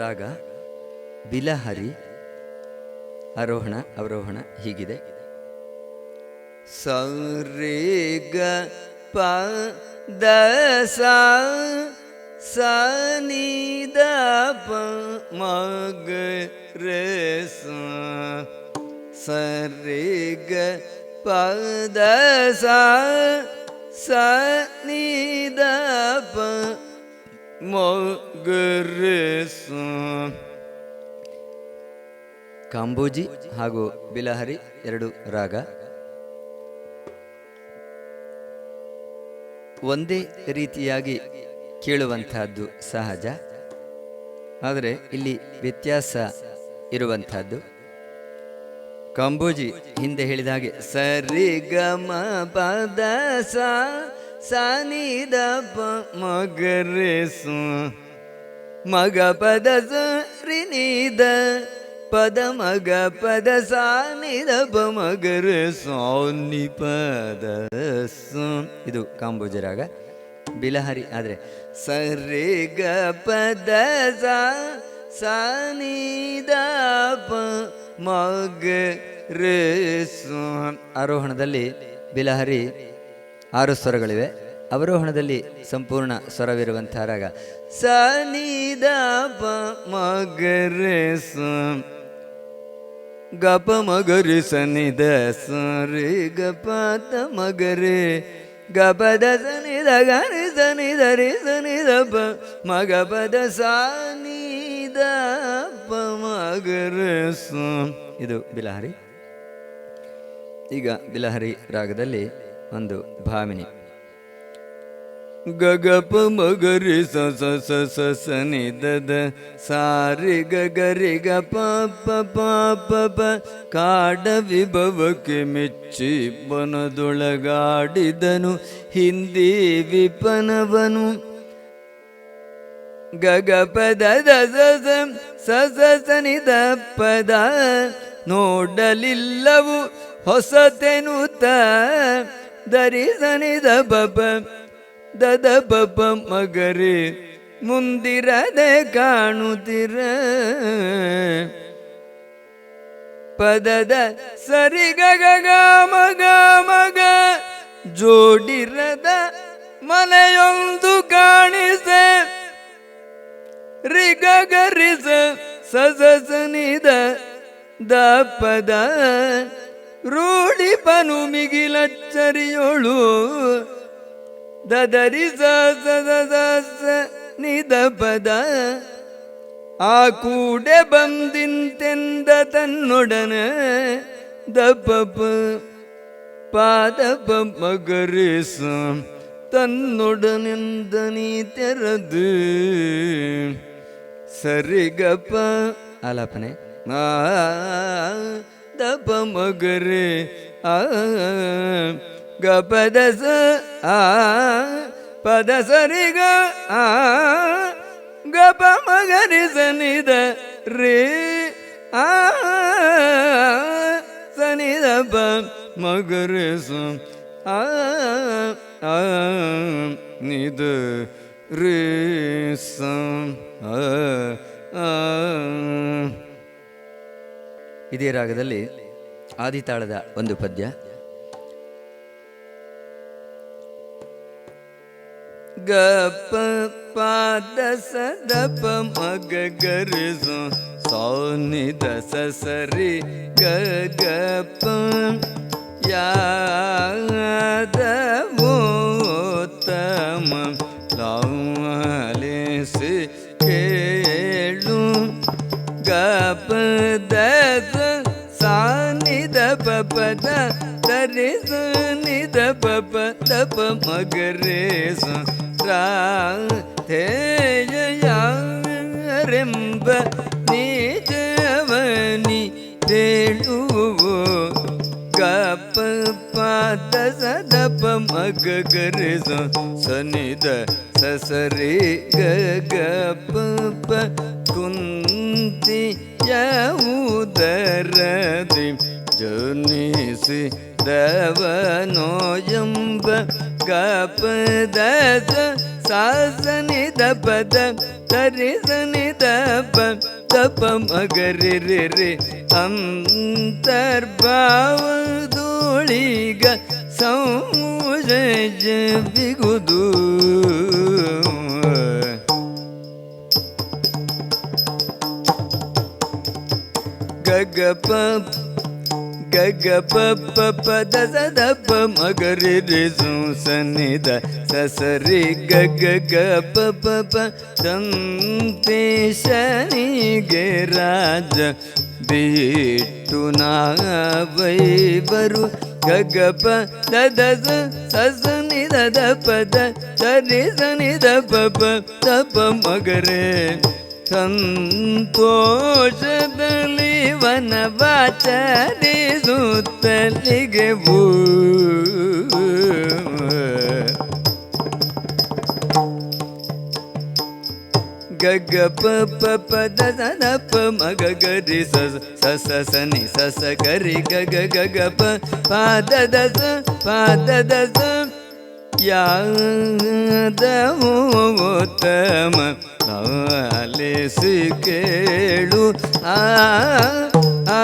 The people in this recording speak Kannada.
ರಾಗ, ಬಿಲಹರಿ, ಆರೋಹಣ, ಅವರೋಹಣ ಹೀಗಿದೆ. ಸರಿ ಗ ಪ ದ ಸ ಸ ನಿ ದ ಪ ಮ ಗ ರೆ ಸ ಸರಿ ಗ ಪ ದ ಸ ಕಾಂಬೋಜಿ ಹಾಗೂ ಬಿಲಹರಿ ಎರಡು ರಾಗ. ಒಂದೇ ರೀತಿಯಾಗಿ ಕೇಳುವಂತಹದ್ದು ಸಹಜ, ಆದರೆ ಇಲ್ಲಿ ವ್ಯತ್ಯಾಸ ಇರುವಂತಹದ್ದು ಕಾಂಬೋಜಿ ಹಿಂದೆ ಹೇಳಿದ ಹಾಗೆ ಸರಿ ಗಮ ಮ ಪದ ಸ ಸ ನಿ ದ ಪ ಮಗರೆ ಸು ಮಗ ಪದ ಸ ರಿ ನಿ ದ ಪದ ಮಗ ಪದ ಸಾ ನಿ ದ ಪ ಮಗರ ಸೌನಿ ಪದ ಸು. ಇದು ಕಾಂಬೋಜರಾಗ. ಬಿಲಹರಿ ಆದರೆ ಸರಿ ಗ ಪದ ಸಾ ಸ ನಿ ದ ಪ ಮಗ ರೇ ಆರೋಹಣದಲ್ಲಿ ಬಿಲಹರಿ ಆರು ಸ್ವರಗಳಿವೆ. ಅವರೋಹಣದಲ್ಲಿ ಸಂಪೂರ್ಣ ಸ್ವರವಿರುವಂಥ ರಾಗ ಸ ನಿ ದ ಪ ಮಗರೆ ಸ ಗ ಪ ಮಗರು ಸ ನಿ ದ ಸ, ರಿ ಗ ಪ ತ ಮಗರೆ ಪ ದ ಸ ನಿ ದ ಗರಿ ಸನಿ ದ ರಿ ಸ ನಿ ದ ಪ ಮಗ ದ ಸ ನಿ ದ ಪ ಮಗರೆ ಸ. ಇದು ಬಿಲಹರಿ. ಈಗ ಬಿಲಹರಿ ರಾಗದಲ್ಲಿ ಒಂದು ಭಾವಿನಿ. ಗಗಪ ಮಗರಿ ಸಸ ಸಸ ಸ ಸ ಸ ನಿ ದ ದ ಸಾರಿ ಗಗರಿ ಗ ಪಾಪ ಪಾಪ ಪ ಕಾಡ ವಿಭವಕ್ಕೆ ಮೆಚ್ಚಿ ಬನದೊಳಗಾಡಿದನು ಹಿಂದಿ ವಿಪನವನು. ಗಗಪದ ದ ಸ ಸ ಸ ಸ ಸ ನಿ ದ ಪದ ನೋಡಲಿಲ್ಲವು ಹೊಸತೆನುತ ಧರಿಸನಿದ ಬಬ, ದದ ಬಬ ಮಗರೆ, ಮುಂದಿರದೆ ಕಾಣುತ್ತಿರ ಪದದ ಸರಿ ಗಗ ಮಗ ಮಗ ಜೋಡಿರದ ಮನೆಯೊಂದು ಕಾಣಿಸೆ. ರಿಗರಿಸ ಸಸನಿದ ದ ಪದ ರೂಢಿ ಬನು ಮಿಗಿಲಚ್ಚರಿಯೋಳು ದದರಿ ಸ ನಿದ ಪದ ಆ ಕೂಡೆ ಬಂದಿಂತೆಂದ ತನ್ನೊಡನೆ ದಪ ಪಾದ ಮಗರೇಸ ತನ್ನೊಡನೆಂದ ನೀ ತೆರದು. ಸರಿಗಪ್ಪ ಅಲಪನೆ ಆ ದಪ ಮಗರೆ ಆ ಗಪದ ಸ ಆ ಪದ ಸರಿ ಗ ಆ ಗಪ ಮಗರಿ ಸನಿದ ರೇ ಆ ಸನಿದ ಪ ಮಗರೆ ಸ ಆ ಆ ನಿದ ರೇ ಸ ಆ ಆ ಇದೇ ರಾಗದಲ್ಲಿ ಆದಿತಾಳದ ಒಂದು ಪದ್ಯ. ಗಪ ಪಾದ ಸದಪ ಮಗ ಗರಿಸು, ಸೌನಿ ದಸ ಸರಿ ಗ ಗಪ ಮೋತಮ ಲೌಲಿಸಿ ಕೇಳು ಸಾನಿದ ಪಪದ ದರೆ ನಿದ ಪಪ ತಪ ಮಗರೆ ರಾಧೇಯರೆಂಬ ನಿಜವನಿ ತೇಳುವು ಗಪ ಪಾದ ಸದಪ ಮಗ ಗರೆ ಸನಿದ ಸಸರೆ ಗ ಗಪ ಪ ಕುಂತಿ ಯೌದರದಿ ಜನಿಸಿ ದವನೋಯಂಬ ಗಪ ದಸ ಸಾಸನಿ ದಪದ ತ ಸರಿ ಸನಿ ದಪ ದಪ ಮಗರಿ ರಿ ರಿ ಅಂತರ್ಭಾವದೋಳಿಗ ಸಂಜ ಬಿಗುದು ಗಗಪ ಗಗ ಪಪ್ಪ ಪದ ಸದ ಪ ಮಗರಿ ರಿ ಸನಿದ ಸಸರಿ. ಗಗ, ಗ, ಪ ಪ ಪ ತಂತೆ ಶನಿಗೆ ರಾಜ ಬಿಟ್ಟು ನಾವೈವರು ಗಗಪ ಪ ದದ ಸ ಸಸ ನಿದ ಪದ ಸರಿ ಸನಿದ ಪಪ ತಪ ಮಗರೆ. ಸಂತೋಷದಲ್ಲಿ ವನವಾಚರಿಸುತ್ತಲಿಗೆ ಭೂ ಗಗ ಪ ಪ ಪ ದ ದ ದ ಪ ಮಗ ಗರಿ ಸ ಸ ಸ ಸ ನಿ ಸ ಸ ಗರಿ ಗ ಗ ಗ ಗ ಪ ಪ ದ ದ ಸ ಪ ದ ದ ಸ ಯಾದವೋತ್ತಮ ಆಲಿಸಿ ಕೇಳು ಆ ಆ